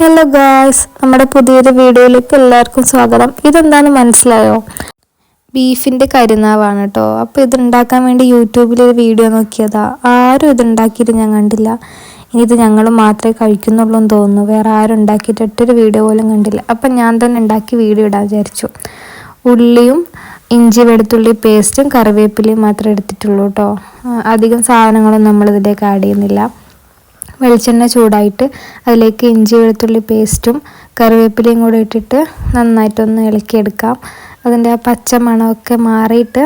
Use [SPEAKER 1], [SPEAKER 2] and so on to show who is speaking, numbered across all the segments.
[SPEAKER 1] Hello guys നമ്മുടെ പുതിയൊരു വീഡിയോയിലേക്ക് എല്ലാവർക്കും സ്വാഗതം. ഇതെന്താണ് മനസ്സിലായോ? ബീഫിന്റെ കരിനാവാണ് കേട്ടോ അപ്പോൾ ഇതുണ്ടാക്കാൻ വേണ്ടി യൂട്യൂബിൽ ഒരു വീഡിയോ നോക്കിയതാ. ആരും ഇതുണ്ടാക്കിയിട്ട് ഞാൻ കണ്ടില്ല. ഇനി ഇത് ഞങ്ങൾ മാത്രമേ കഴിക്കുന്നുള്ളൂ എന്ന് തോന്നുന്നു. വേറെ ആരും ഉണ്ടാക്കിയിട്ട് വീഡിയോ പോലും കണ്ടില്ല. അപ്പം ഞാൻ തന്നെ ഉണ്ടാക്കി വീഡിയോ ഇടാൻ വിചാരിച്ചു. ഉള്ളിയും ഇഞ്ചി വെളുത്തുള്ളി പേസ്റ്റും കറിവേപ്പിലയും മാത്രമേ എടുത്തിട്ടുള്ളൂ കേട്ടോ അധികം സാധനങ്ങളൊന്നും നമ്മളിതിലേക്ക് ആഡ് ചെയ്യുന്നില്ല. വെളിച്ചെണ്ണ ചൂടായിട്ട് അതിലേക്ക് ഇഞ്ചി വെളുത്തുള്ളി പേസ്റ്റും കറിവേപ്പിലയും കൂടെ ഇട്ടിട്ട് നന്നായിട്ടൊന്ന് ഇളക്കിയെടുക്കാം. അതിന്റെ ആ പച്ച മണമൊക്കെ മാറിയിട്ട്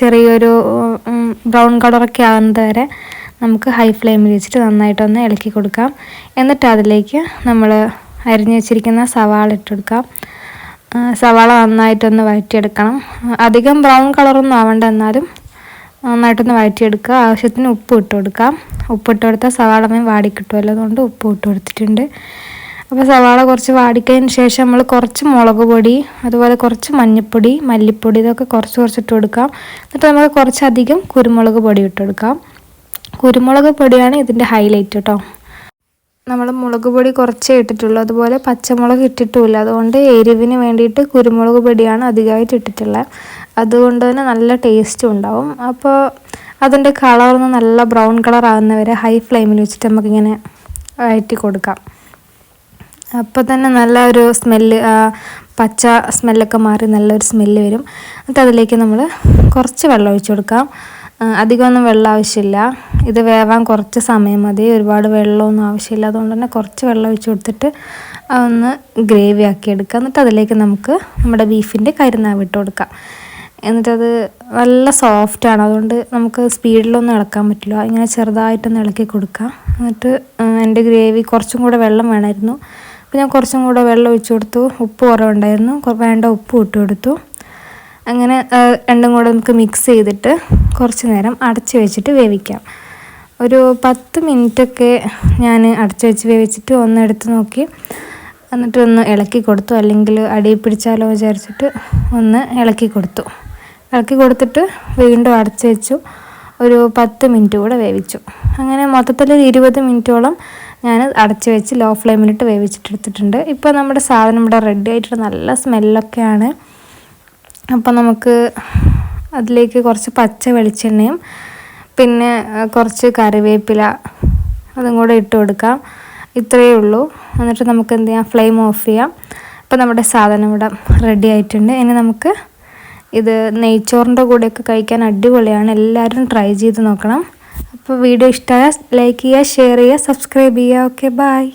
[SPEAKER 1] ചെറിയൊരു ബ്രൗൺ കളറൊക്കെ ആകുന്നത് വരെ നമുക്ക് ഹൈ ഫ്ലെയിമിൽ വെച്ചിട്ട് നന്നായിട്ടൊന്ന് ഇളക്കി കൊടുക്കാം. എന്നിട്ട് അതിലേക്ക് നമ്മൾ അരിഞ്ഞു വെച്ചിരിക്കുന്ന സവാള ഇട്ടെടുക്കാം സവാള നന്നായിട്ടൊന്ന് വഴറ്റിയെടുക്കണം. അധികം ബ്രൗൺ കളറൊന്നും ആവണ്ട എന്നാലും നന്നായിട്ടൊന്ന് വഴറ്റിയെടുക്കുക. ആവശ്യത്തിന് ഉപ്പ് ഇട്ട് കൊടുക്കാം ഉപ്പിട്ട് കൊടുത്താൽ സവാളമയം വാടിക്കിട്ടുമല്ലോ അതുകൊണ്ട് ഉപ്പ് ഇട്ട് കൊടുത്തിട്ടുണ്ട്. അപ്പോൾ സവാള കുറച്ച് വാടിക്കതിന് ശേഷം നമ്മൾ കുറച്ച് മുളക് പൊടി അതുപോലെ കുറച്ച് മഞ്ഞൾപ്പൊടി മല്ലിപ്പൊടി ഇതൊക്കെ കുറച്ച് കുറച്ച് ഇട്ട് കൊടുക്കാം. എന്നിട്ട് നമുക്ക് കുറച്ചധികം കുരുമുളക് പൊടി ഇട്ട് കൊടുക്കാം. കുരുമുളക് പൊടിയാണ് ഇതിന്റെ ഹൈലൈറ്റ് കേട്ടോ. നമ്മൾ മുളക് പൊടി കുറച്ചേ ഇട്ടിട്ടുള്ളൂ. അതുപോലെ പച്ചമുളക് ഇട്ടിട്ടുമില്ല. അതുകൊണ്ട് എരിവിന് വേണ്ടിയിട്ട് കുരുമുളക് പൊടിയാണ് അധികമായിട്ട് ഇട്ടിട്ടുള്ളത്. അതുകൊണ്ട് തന്നെ നല്ല ടേസ്റ്റും ഉണ്ടാവും. അപ്പോൾ അതിന്റെ കളർന്ന് നല്ല ബ്രൗൺ കളർ ആകുന്നവരെ ഹൈ ഫ്ലെയിമിൽ വെച്ചിട്ട് നമുക്കിങ്ങനെ വഴറ്റി കൊടുക്കാം. അപ്പോൾ തന്നെ നല്ല ഒരു സ്മെല്ല് പച്ച സ്മെല്ലൊക്കെ മാറി നല്ലൊരു സ്മെല്ല് വരും. എന്നിട്ട് അതിലേക്ക് നമ്മൾ കുറച്ച് വെള്ളം ഒഴിച്ചു കൊടുക്കാം. അധികമൊന്നും വെള്ളം ആവശ്യമില്ല. ഇത് വേവാൻ കുറച്ച് സമയം മതി. ഒരുപാട് വെള്ളമൊന്നും ആവശ്യമില്ല. അതുകൊണ്ട് തന്നെ കുറച്ച് വെള്ളം ഒഴിച്ചു കൊടുത്തിട്ട് ഒന്ന് ഗ്രേവി ആക്കി എടുക്കുക എന്നിട്ട് അതിലേക്ക് നമുക്ക് നമ്മുടെ ബീഫിന്റെ കരിനാവ് കൊടുക്കാം. എന്നിട്ടത് നല്ല സോഫ്റ്റാണ് അതുകൊണ്ട് നമുക്ക് സ്പീഡിലൊന്നും ഇളക്കാൻ പറ്റില്ല. ഇങ്ങനെ ചെറുതായിട്ടൊന്ന് ഇളക്കി കൊടുക്കാം. എന്നിട്ട് എന്റെ ഗ്രേവി കുറച്ചും കൂടെ വെള്ളം വേണമായിരുന്നു. അപ്പോൾ ഞാൻ കുറച്ചും കൂടെ വെള്ളം ഒഴിച്ചു കൊടുത്തു. ഉപ്പ് കുറവുണ്ടായിരുന്നു. വേണ്ട ഉപ്പ് ഇട്ട് കൊടുത്തു. അങ്ങനെ രണ്ടും കൂടെ നമുക്ക് മിക്സ് ചെയ്തിട്ട് കുറച്ച് നേരം അടച്ച് വെച്ചിട്ട് വേവിക്കാം. ഒരു പത്ത് മിനിറ്റൊക്കെ ഞാൻ അടച്ചു വെച്ച് വേവിച്ചിട്ട് ഒന്ന് എടുത്ത് നോക്കി. എന്നിട്ട് ഒന്ന് ഇളക്കി കൊടുത്തു. അല്ലെങ്കിൽ അടിയിൽ പിടിച്ചാലോ വിചാരിച്ചിട്ട് ഒന്ന് ഇളക്കി കൊടുത്തു. ഇളക്കി കൊടുത്തിട്ട് വീണ്ടും അടച്ചു വെച്ചു. ഒരു പത്ത് മിനിറ്റ് കൂടെ വേവിച്ചു. അങ്ങനെ മൊത്തത്തിൽ ഒരു ഇരുപത് മിനിറ്റോളം ഞാൻ അടച്ചു വെച്ച് ലോ ഫ്ലെയിമിലിട്ട് വേവിച്ചിട്ടെടുത്തിട്ടുണ്ട് ഇപ്പോൾ നമ്മുടെ സാധനം ഇവിടെ റെഡി ആയിട്ട് നല്ല സ്മെല്ലൊക്കെയാണ് അപ്പോൾ നമുക്ക് അതിലേക്ക് കുറച്ച് പച്ച വെളിച്ചെണ്ണയും പിന്നെ കുറച്ച് കറിവേപ്പില അതും കൂടെ ഇട്ട് കൊടുക്കാം. ഇത്രയേ ഉള്ളൂ. എന്നിട്ട് നമുക്ക് എന്ത് ചെയ്യാം? ഫ്ലെയിം ഓഫ് ചെയ്യാം. അപ്പോൾ നമ്മുടെ സാധനം ഇവിടെ റെഡി ആയിട്ടുണ്ട്. ഇനി നമുക്ക് ഇത് നെയ്ച്ചോറിന്റെ കൂടെയൊക്കെ കഴിക്കാൻ അടിപൊളിയാണ്. എല്ലാവരും ട്രൈ ചെയ്ത് നോക്കണം. അപ്പോൾ വീഡിയോ ഇഷ്ടമായ ലൈക്ക് ചെയ്യുക ഷെയർ ചെയ്യുക സബ്സ്ക്രൈബ് ചെയ്യുക. Okay bye